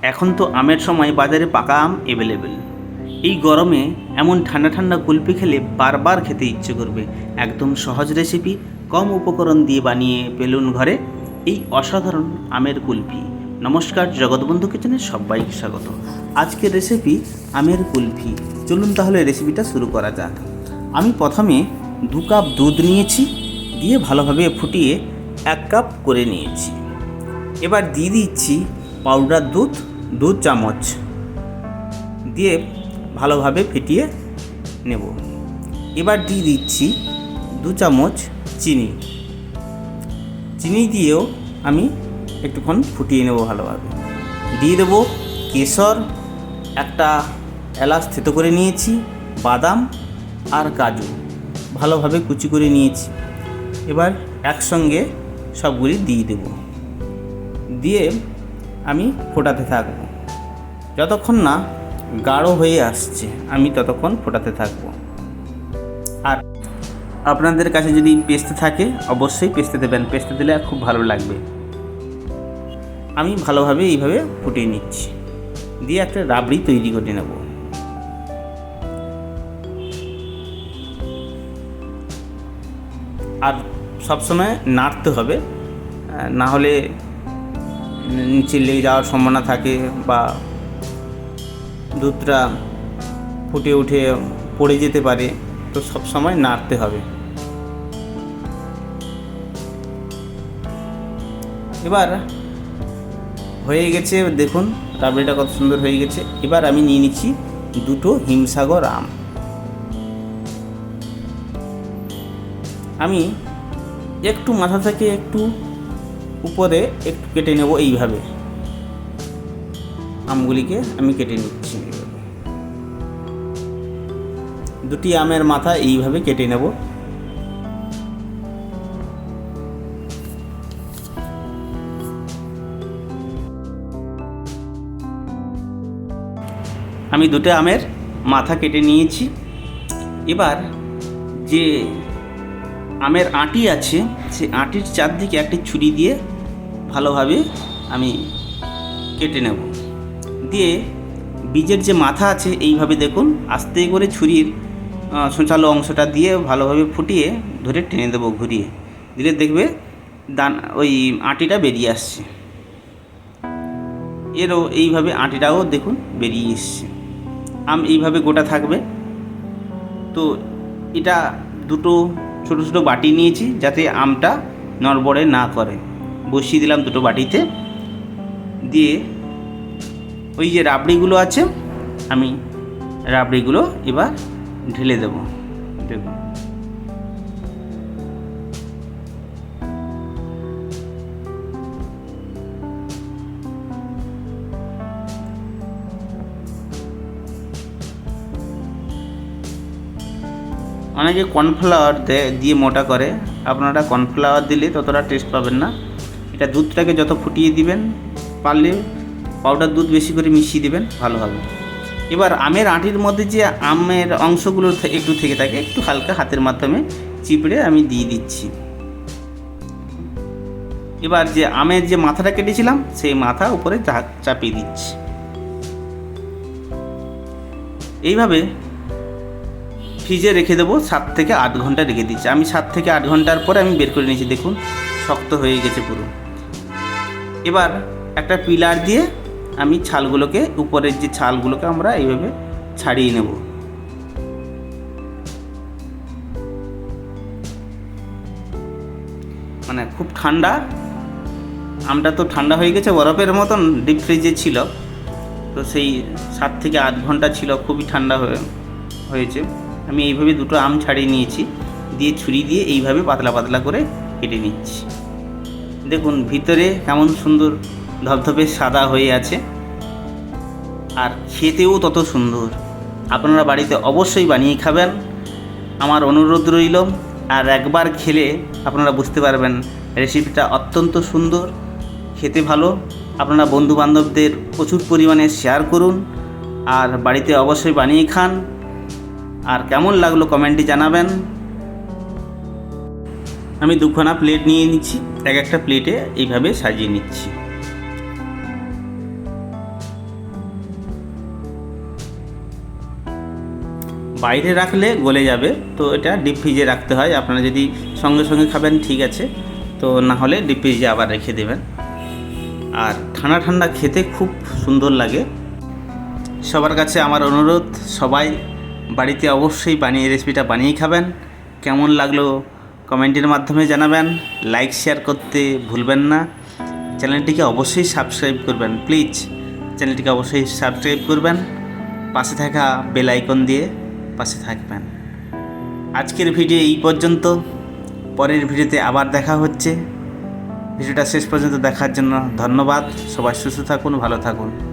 এখন তো আমের সময় বাজারে পাকা আম অ্যাভেলেবেল এই গরমে এমন ঠান্ডা ঠান্ডা কুলপি খেলে বারবার খেতে ইচ্ছে করবে। একদম সহজ রেসিপি কম উপকরণ দিয়ে বানিয়ে পেলুন ঘরে, এই অসাধারণ আমের কুলফি নমস্কার, জগৎবন্ধু কিচেনে সবাইকে স্বাগত। আজকের রেসিপি আমের কুলফি চলুন তাহলে রেসিপিটা শুরু করা যাক। আমি প্রথমে দু কাপ দুধ নিয়েছি, দিয়ে ভালোভাবে ফুটিয়ে এক কাপ করে নিয়েছি। এবার দিয়ে দিচ্ছি পাউডার দুধ দু চামচ দিয়ে ভালোভাবে ফেটিয়ে নেব। এবার দিয়ে দিচ্ছি দু চামচ চিনি। চিনি দিয়েও আমি একটুক্ষণ ফুটিয়ে নেব ভালোভাবে। দিয়ে দেবো কেশর, একটা এলাচ থেতো করে নিয়েছি, বাদাম আর কাজু। ভালোভাবে কুচি করে নিয়েছি। এবার একসঙ্গে সবগুলি দিয়ে দেবো। দিয়ে আমি ফোটাতে থাকব। যতক্ষণ না গাঢ় হয়ে আসছে, আমি ততক্ষণ ফোটাতে থাকব। আর আপনাদের কাছে যদি পেস্তে থাকে, অবশ্যই পেস্তে দেবেন। পেস্তে দিলে খুব ভালো লাগবে। আমি ভালোভাবে এইভাবে ফুটিয়ে নিচ্ছি। দিয়ে একটা রাবড়ি তৈরি করে নেব। আর সবসময় নাড়তে হবে। না হলে নিচে লেগে যাওয়ার সম্ভাবনা থাকে বা দুধটা ফুটে উঠে পড়ে যেতে পারে, তো সব সময় নাড়তে হবে। এবার হয়ে গেছে, দেখুন, রাবড়িটা কত সুন্দর হয়ে গেছে। এবার আমি নিয়ে নিচ্ছি দুটো হিমসাগর আম। আমি একটু মাথা থেকে একটু উপরে একটু কেটে নেব এইভাবে। আমগুলিকে আমি কেটে নিচ্ছি। দুটি আমের মাথা এইভাবে কেটে নেব। আমি দুটো আমের মাথা কেটে নিয়েছি। এবার যে আমের আঁটি আছে, সে আঁটির চারদিকে একটি ছুরি দিয়ে ভালোভাবে আমি কেটে নেব। দিয়ে বীজের যে মাথা আছে এইভাবে দেখুন, আস্তে করে ছুরির সোঁচালো অংশটা দিয়ে ভালোভাবে ফুটিয়ে ধরে টেনে দেবো ঘুরিয়ে। দিলে দেখবে দান, ওই আঁটিটা বেরিয়ে আসছে। এরও এইভাবে আঁটিটাও দেখুন বেরিয়ে এসছে। আম এইভাবে গোটা থাকবে। তো এটা দুটো ছোটো ছোটো বাটি নিয়েছি যাতে আমটা নড়বড়ে না করে। বসিয়ে দিলাম দুটো বাটিতে। দিয়ে ওই যে রাবড়িগুলো আছে, আমি রাবড়িগুলো এবার ঢেলে দেব। দেখুন। অনেকে কর্নফ্লাওয়ার দেয় মোটা করে। আপনারা কর্নফ্লাওয়ার দিলে ততটা টেস্ট পাবেন না। এটা দুধটাকে যত ফুটিয়ে দিবেন পারলে পাউডার দুধ বেশি করে মিশিয়ে দিবেন, ভালো হবে। এবার আমের আঁটির মধ্যে যে আমের অংশগুলো একটু থেকে থাকে, একটু হালকা হাতের মাধ্যমে চিপড়ে আমি দিয়ে দিচ্ছি। এবার যে আমের যে মাথাটা কেটেছিলাম, সেই মাথা উপরে চাপিয়ে দিচ্ছি। এইভাবে ফ্রিজে রেখে দেবো, সাত থেকে আট ঘণ্টা রেখে দিচ্ছি। আমি সাত থেকে আট ঘণ্টার পরে আমি বের করে নিয়েছি, দেখুন, শক্ত হয়ে গেছে পুরো। এবার একটা পিলার দিয়ে আমি ছালগুলোকে, উপরের যে ছালগুলোকে আমরা এইভাবে ছাড়িয়ে নেব। মানে খুব ঠান্ডা, আমটা তো ঠান্ডা হয়ে গেছে, বরফের মতন ডিপ ফ্রিজে ছিল। তো সেই সাত থেকে আট ঘণ্টা ছিল, খুবই ঠান্ডা হয়ে, হয়েছে। আমি এইভাবে দুটো আম ছাড়িয়ে নিয়েছি, দিয়ে ছুরি দিয়ে এইভাবে পাতলা পাতলা করে কেটে নিচ্ছি। দেখুন, ভিতরে কেমন সুন্দর ধপধপে সাদা হয়ে আছে। আর খেতেও তত সুন্দর। আপনারা বাড়িতে অবশ্যই বানিয়ে খাবেন। আমার অনুরোধ রইল, আর একবার খেলে আপনারা বুঝতে পারবেন রেসিপিটা অত্যন্ত সুন্দর, খেতে ভালো। আপনারা বন্ধু বান্ধবদের প্রচুর পরিমাণে শেয়ার করুন, আর বাড়িতে অবশ্যই বানিয়ে খান। আর কেমন লাগল কমেন্টে জানাবেন। আমি দুখানা প্লেট নিয়ে নিচ্ছি, এক একটা প্লেটে এইভাবে সাজিয়ে নিচ্ছি। বাইরে রাখলে গলে যাবে, তো এটা ডিপ ফ্রিজে রাখতে হয়। আপনারা যদি সঙ্গে সঙ্গে খাবেন, ঠিক আছে। তো না হলে ডিপ ফ্রিজে আবার রেখে দেবেন। আর ঠান্ডা ঠান্ডা খেতে খুব সুন্দর লাগে। সবার কাছে আমার অনুরোধ, সবাই বাড়িতে অবশ্যই বানিয়ে রেসিপিটা বানিয়ে খাবেন। কেমন লাগল কমেন্টের মাধ্যমে জানাবেন। লাইক, শেয়ার করতে ভুলবেন না। চ্যানেলটিকে অবশ্যই সাবস্ক্রাইব করবেন। প্লিজ, চ্যানেলটিকে অবশ্যই সাবস্ক্রাইব করবেন। পাশে থাকা বেল আইকন দিয়ে পাশে থাকবেন। আজকের ভিডিও এই পর্যন্ত। পরের ভিডিওতে আবার দেখা হচ্ছে। ভিডিওটা শেষ পর্যন্ত দেখার জন্য ধন্যবাদ। সবাই সুস্থ থাকুন, ভালো থাকুন।